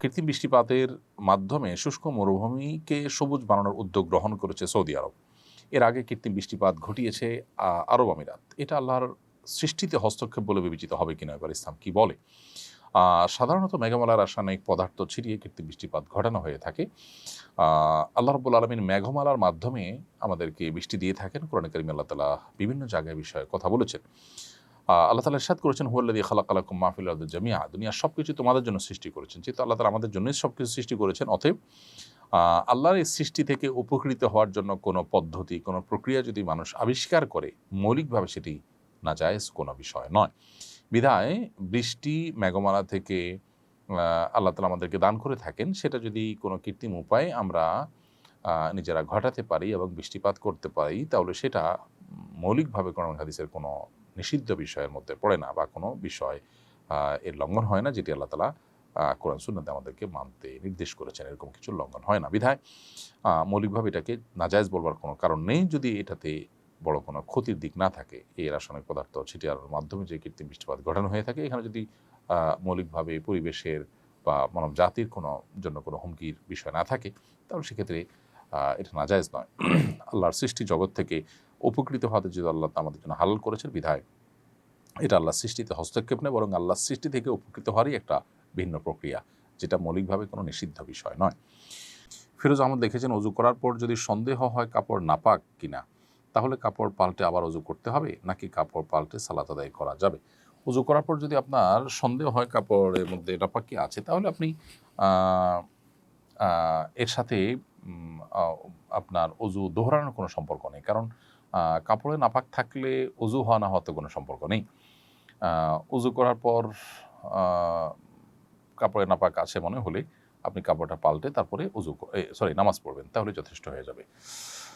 কৃত্রিম বৃষ্টিপাতের মাধ্যমে শুষ্ক মরুভূমিকে সবুজ বানানোর উদ্যোগ গ্রহণ করেছে সৌদি আরব। এর আগে কৃত্রিম বৃষ্টিপাত ঘটিয়েছে আরব আমিরাত। এটা আল্লাহর সৃষ্টিতে হস্তক্ষেপ বলে বিবেচিত হবে কিনা এবার ইসলাম কি বলে? সাধারণত মেঘমালার রাসায়নিক পদার্থ ছিটিয়ে কৃত্রিম বৃষ্টিপাত ঘটানো হয়ে থাকে। আল্লাহ রব্বুল আলমিন মেঘমালার মাধ্যমে আমাদেরকে বৃষ্টি দিয়ে থাকেন। কোরআন করিম আল্লাহ তালা বিভিন্ন জায়গায় বিষয়ে কথা বলেছেন। আল্লাহ তালা ইরশাদ করেছেন হুয়াল্লাদি খালাক আলাকুম মাহফিল জামিয়া দুনিয়ার সব কিছু তোমাদের জন্য সৃষ্টি করেছেন। যেহেতু আল্লাহ তালা আমাদের জন্যই সব কিছু সৃষ্টি করেছেন, অতএব আল্লাহর এই সৃষ্টি থেকে উপকৃত হওয়ার জন্য কোনো পদ্ধতি, কোনো প্রক্রিয়া যদি মানুষ আবিষ্কার করে, মৌলিকভাবে সেটি না জায়েজ কোনো বিষয় নয়। বিধায় বৃষ্টি, মেঘমালা থেকে আল্লাহ তালা আমাদেরকে দান করে থাকেন। সেটা যদি কোনো কৃত্রিম উপায়ে আমরা নিজেরা ঘটাতে পারি এবং বৃষ্টিপাত করতে পারি, তাহলে সেটা মৌলিকভাবে কোরআন হাদিসের কোনো নিষিদ্ধ বিষয়ের মধ্যে পড়ে না বা কোনো বিষয় এর লঙ্ঘন হয় না যেটি আল্লাহ তালা কোরআন সুন্নাতে আমাদেরকে মানতে নির্দেশ করেছেন। এরকম কিছু লঙ্ঘন হয় না। বিধায় মৌলিকভাবে এটাকে নাজায়জ বলবার কোনো কারণ নেই। যদি এটাতে বড় কোনো ক্ষতির দিক না থাকে, এই রাসায়নিক পদার্থ, ছিটিয়ার মাধ্যমে যে কৃত্রিম বৃষ্টিপাত ঘটানো হয়ে থাকে, এখানে যদি মৌলিকভাবে পরিবেশের বা মানব জাতির কোনো, জন্য কোনো হুমকির বিষয় না থাকে, তাহলে সেক্ষেত্রে এটা নাজায়জ নয়। আল্লাহর সৃষ্টি জগৎ থেকে উপকৃত হতে যদি আল্লাহ আমাদের জন্য হালাল করেছেন, বিধায়। এটা আল্লাহ সৃষ্টিতে হস্তক্ষেপ নেই বরং আল্লাহর সৃষ্টি থেকে উপকৃত হওয়ারই একটা ভিন্ন প্রক্রিয়া, যেটা মৌলিকভাবে কোনো নিষিদ্ধ বিষয় নয়। ফিরোজ আহমদ দেখেছেন, অজু করার পর যদি সন্দেহ হয় কাপড় নাপাক কিনা, তাহলে কাপড় পাল্টে আবার অজু করতে হবে, নাকি কাপড় পাল্টে সালাত আদায় করা যাবে? অজু করার পর যদি আপনার সন্দেহ হয় কাপড়ের মধ্যে নাপাক আছে, তাহলে আপনি এর সাথে আপনার অজু দোহরানোর কোনো সম্পর্ক নেই। কারণ কাপড়ে নাপাক থাকলে উজু হওয়া না হওয়াতে কোনো সম্পর্ক নেই। উজু করার পর কাপড়ে নাপাক আছে মনে হলে আপনি কাপড়টা পাল্টে তারপরে উজু সরি নামাজ পড়বেন, তাহলে যথেষ্ট হয়ে যাবে।